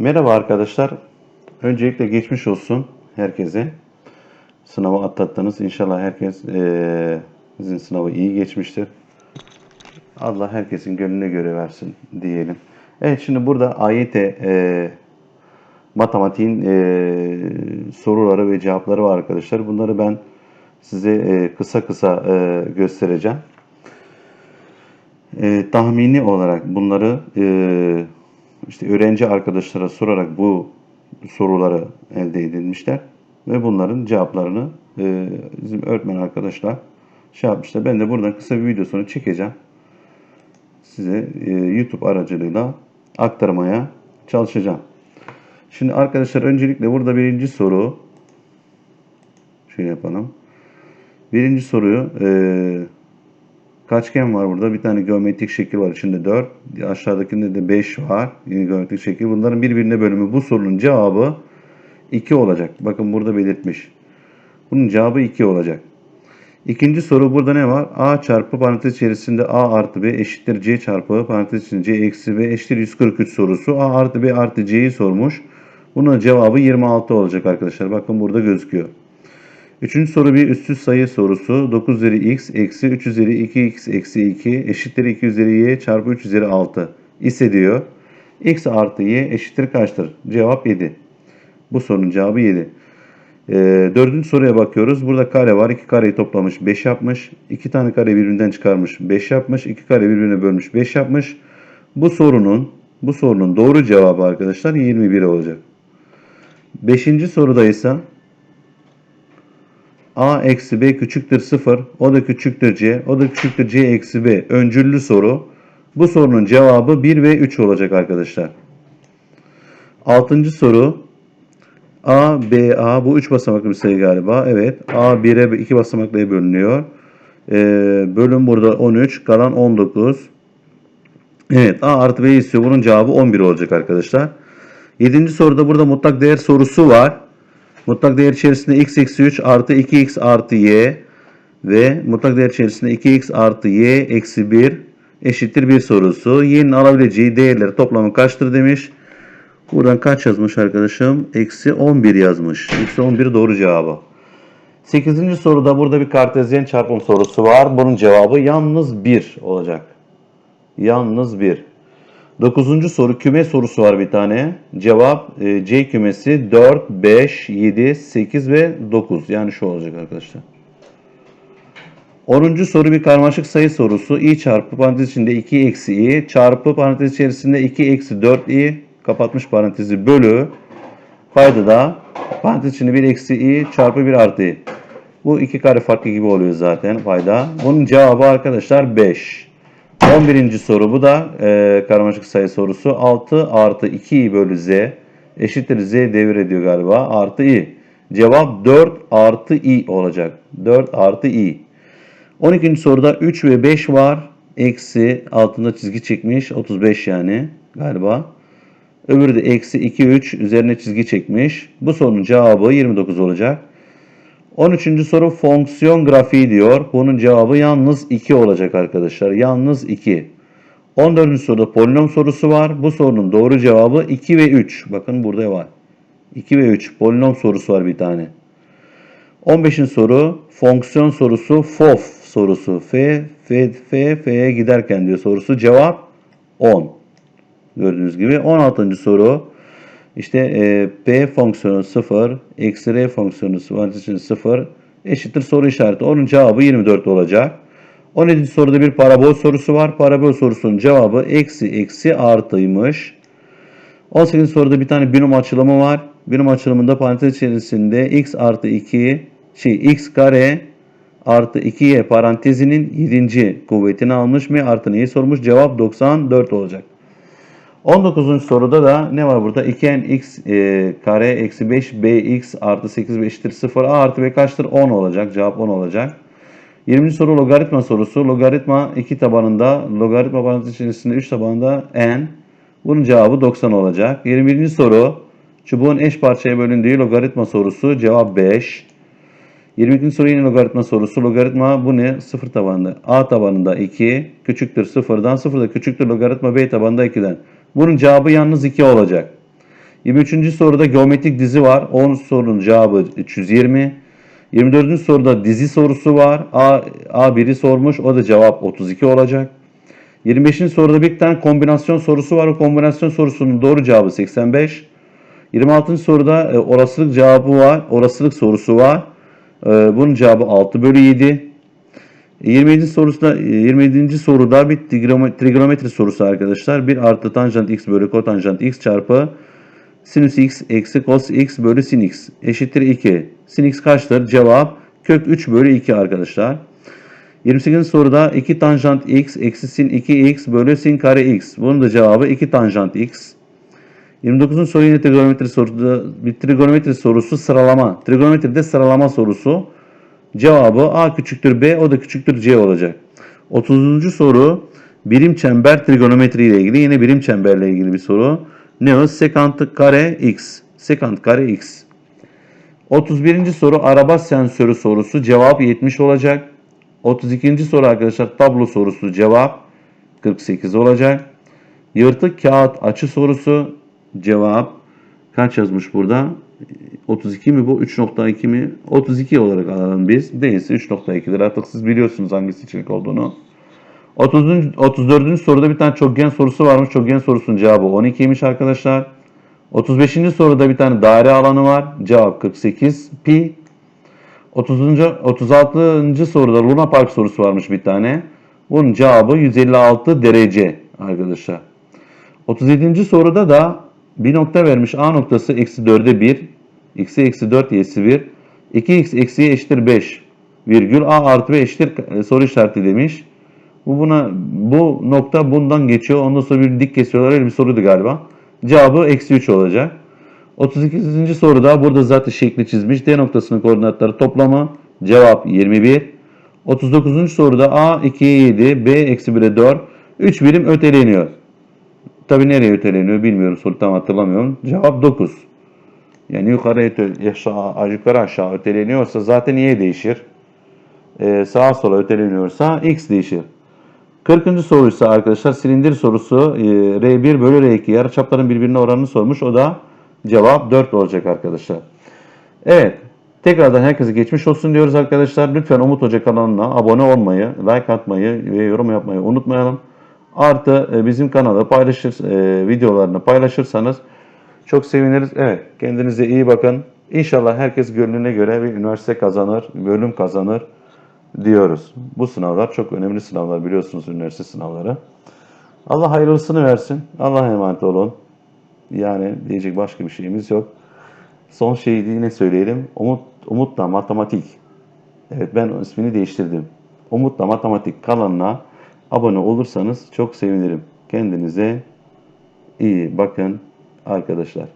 Merhaba arkadaşlar. Öncelikle geçmiş olsun herkese. Sınavı atlattınız. İnşallah herkes eee sizin sınavı iyi geçmiştir. Allah herkesin gönlüne göre versin diyelim. Evet şimdi burada AYT eee matematiğin eee, soruları ve cevapları var arkadaşlar. Bunları ben size eee, kısa kısa eee, göstereceğim. E, tahmini olarak bunları e, işte öğrenci arkadaşlara sorarak bu soruları elde edilmişler ve bunların cevaplarını e, bizim öğretmen arkadaşlar şey yapmışlar. Ben de buradan kısa bir videosunu çekeceğim. Size e, YouTube aracılığıyla aktarmaya çalışacağım. Şimdi arkadaşlar öncelikle burada birinci soru şöyle yapalım. Birinci soruyu e, Kaçgen var burada. Bir tane geometrik şekil var. içinde 4. Aşağıdakinde de 5 var. Yine geometrik şekil. Bunların birbirine bölümü. Bu sorunun cevabı 2 olacak. Bakın burada belirtmiş. Bunun cevabı 2 olacak. İkinci soru burada ne var? A çarpı parantez içerisinde A artı B eşittir C çarpı parantez içinde C eksi B eşittir 143 sorusu. A artı B artı C'yi sormuş. Bunun cevabı 26 olacak arkadaşlar. Bakın burada gözüküyor. Üçüncü soru bir üstsüz sayı sorusu. 9 üzeri x eksi 3 üzeri 2x eksi 2 eşittir 2 üzeri y çarpı 3 üzeri 6 ise diyor. x artı y eşittir kaçtır? Cevap 7. Bu sorunun cevabı 7. Ee, dördüncü soruya bakıyoruz. Burada kare var. 2 kareyi toplamış 5 yapmış. 2 tane kare birbirinden çıkarmış 5 yapmış. 2 kare birbirine bölmüş 5 yapmış. Bu sorunun bu sorunun doğru cevabı arkadaşlar 21 olacak. Beşinci soruda ise a eksi b küçüktür 0, o da küçüktür c, o da küçüktür c eksi b öncüllü soru. Bu sorunun cevabı 1 ve 3 olacak arkadaşlar. Altıncı soru a, b, a bu 3 basamaklı bir sayı galiba. Evet a 1'e 2 basamaklıya bölünüyor. Ee, bölüm burada 13 kalan 19. Evet a artı b istiyor. Bunun cevabı 11 olacak arkadaşlar. Yedinci soruda burada mutlak değer sorusu var. Mutlak değer içerisinde x eksi 3 artı 2x artı y ve mutlak değer içerisinde 2x artı y eksi 1 eşittir 1 sorusu. Y'nin alabileceği değerleri toplamı kaçtır demiş. Buradan kaç yazmış arkadaşım? Eksi 11 yazmış. Eksi 11 doğru cevabı. 8. soruda burada bir kartezyen çarpım sorusu var. Bunun cevabı yalnız 1 olacak. Yalnız 1. Dokuzuncu soru küme sorusu var bir tane. Cevap e, C kümesi 4, 5, 7, 8 ve 9. Yani şu olacak arkadaşlar. Onuncu soru bir karmaşık sayı sorusu. i çarpı parantez içinde 2 eksi i çarpı parantez içerisinde 2 eksi 4i kapatmış parantezi bölü payda da parantez içinde 1 eksi i çarpı 1 artı i. Bu iki kare farklı gibi oluyor zaten payda. Bunun cevabı arkadaşlar 5. 11. soru bu da e, karmaşık sayı sorusu. 6 artı 2i bölü z eşittir z devir ediyor galiba. Artı i. Cevap 4 artı i olacak. 4 artı i. 12. soruda 3 ve 5 var. Eksi altında çizgi çekmiş. 35 yani galiba. Öbürü de eksi 2 3 üzerine çizgi çekmiş. Bu sorunun cevabı 29 olacak. 13. soru fonksiyon grafiği diyor. Bunun cevabı yalnız 2 olacak arkadaşlar. Yalnız 2. 14. soruda polinom sorusu var. Bu sorunun doğru cevabı 2 ve 3. Bakın burada var. 2 ve 3. Polinom sorusu var bir tane. 15. soru fonksiyon sorusu FOF sorusu. F, F, F, F'ye giderken diyor sorusu. Cevap 10. Gördüğünüz gibi. 16. soru işte e, p fonksiyonu 0, eksi r fonksiyonu parantez içinde 0 eşittir soru işareti. Onun cevabı 24 olacak. 17. soruda bir parabol sorusu var. Parabol sorusunun cevabı eksi eksi artıymış. 18. soruda bir tane binom açılımı var. Binom açılımında parantez içerisinde x artı 2 şey x kare artı 2y parantezinin 7. kuvvetini almış mı artı neyi sormuş? Cevap 94 olacak. 19. soruda da ne var burada? 2nx e, kare eksi 5 bx artı 8 eşittir 0. a artı b kaçtır? 10 olacak. Cevap 10 olacak. 20. soru logaritma sorusu. Logaritma 2 tabanında, logaritma parantez içerisinde 3 tabanında n. Bunun cevabı 90 olacak. 21. soru çubuğun eş parçaya bölündüğü logaritma sorusu. Cevap 5. 22. soru yine logaritma sorusu. Logaritma bu ne? 0 tabanında. A tabanında 2 küçüktür 0'dan. 0 da küçüktür logaritma B tabanında 2'den. Bunun cevabı yalnız 2 olacak. 23. soruda geometrik dizi var. 10 sorunun cevabı 320. 24. soruda dizi sorusu var. A, A1'i sormuş. O da cevap 32 olacak. 25. soruda bir tane kombinasyon sorusu var. O kombinasyon sorusunun doğru cevabı 85. 26. soruda e, olasılık cevabı var. Olasılık sorusu var. E, bunun cevabı 6 bölü 7. 27. soruda 27. soruda bir trigonometri sorusu arkadaşlar. 1 artı tanjant x bölü kotanjant x çarpı sinüs x eksi cos x bölü sin x eşittir 2. Sin x kaçtır? Cevap kök 3 bölü 2 arkadaşlar. 28. soruda 2 tanjant x eksi sin 2x bölü sin kare x. Bunun da cevabı 2 tanjant x. 29. soru yine trigonometri sorusu, bir trigonometri sorusu sıralama. Trigonometride sıralama sorusu. Cevabı A küçüktür B, o da küçüktür C olacak. 30. soru birim çember trigonometri ile ilgili. Yine birim çemberle ilgili bir soru. Ne o? Sekant kare x. Sekant kare x. 31. soru araba sensörü sorusu. Cevap 70 olacak. 32. soru arkadaşlar tablo sorusu. Cevap 48 olacak. Yırtık kağıt açı sorusu. Cevap kaç yazmış burada? 32 mi bu? 3.2 mi? 32 olarak alalım biz. Değilse 3.2'dir. Artık siz biliyorsunuz hangisi içerik olduğunu. 30. 34. soruda bir tane çokgen sorusu varmış. Çokgen sorusunun cevabı 12'ymiş arkadaşlar. 35. soruda bir tane daire alanı var. Cevap 48 pi. 30. 36. soruda Luna Park sorusu varmış bir tane. Bunun cevabı 156 derece arkadaşlar. 37. soruda da bir nokta vermiş. A noktası eksi 4'e 1. X'e eksi 4 y'si 1. 2x eksiye eşittir 5. Virgül A artı B eşittir e, soru işareti demiş. Bu buna bu nokta bundan geçiyor. Ondan sonra bir dik kesiyorlar. Öyle bir soruydu galiba. Cevabı eksi 3 olacak. 38. soruda burada zaten şekli çizmiş. D noktasının koordinatları toplamı. Cevap 21. 39. soruda A 2'ye 7, B eksi 1'e 4. 3 birim öteleniyor. Tabi nereye öteleniyor bilmiyorum. Soru tam hatırlamıyorum. Cevap 9. Yani yukarı aşağı, yukarı aşağı öteleniyorsa zaten y değişir. Ee, sağa sola öteleniyorsa x değişir. 40. soruysa arkadaşlar silindir sorusu e, R1 bölü R2 yarıçapların birbirine oranını sormuş. O da cevap 4 olacak arkadaşlar. Evet. Tekrardan herkese geçmiş olsun diyoruz arkadaşlar. Lütfen Umut Hoca kanalına abone olmayı, like atmayı ve yorum yapmayı unutmayalım. Artı e, bizim kanala paylaşır, e, videolarını paylaşırsanız çok seviniriz. Evet, kendinize iyi bakın. İnşallah herkes gönlüne göre bir üniversite kazanır, bölüm kazanır diyoruz. Bu sınavlar çok önemli sınavlar biliyorsunuz üniversite sınavları. Allah hayırlısını versin. Allah'a emanet olun. Yani diyecek başka bir şeyimiz yok. Son şeyi yine söyleyelim. Umut, Umut'la matematik. Evet ben ismini değiştirdim. Umut'la matematik kanalına abone olursanız çok sevinirim. Kendinize iyi bakın arkadaşlar.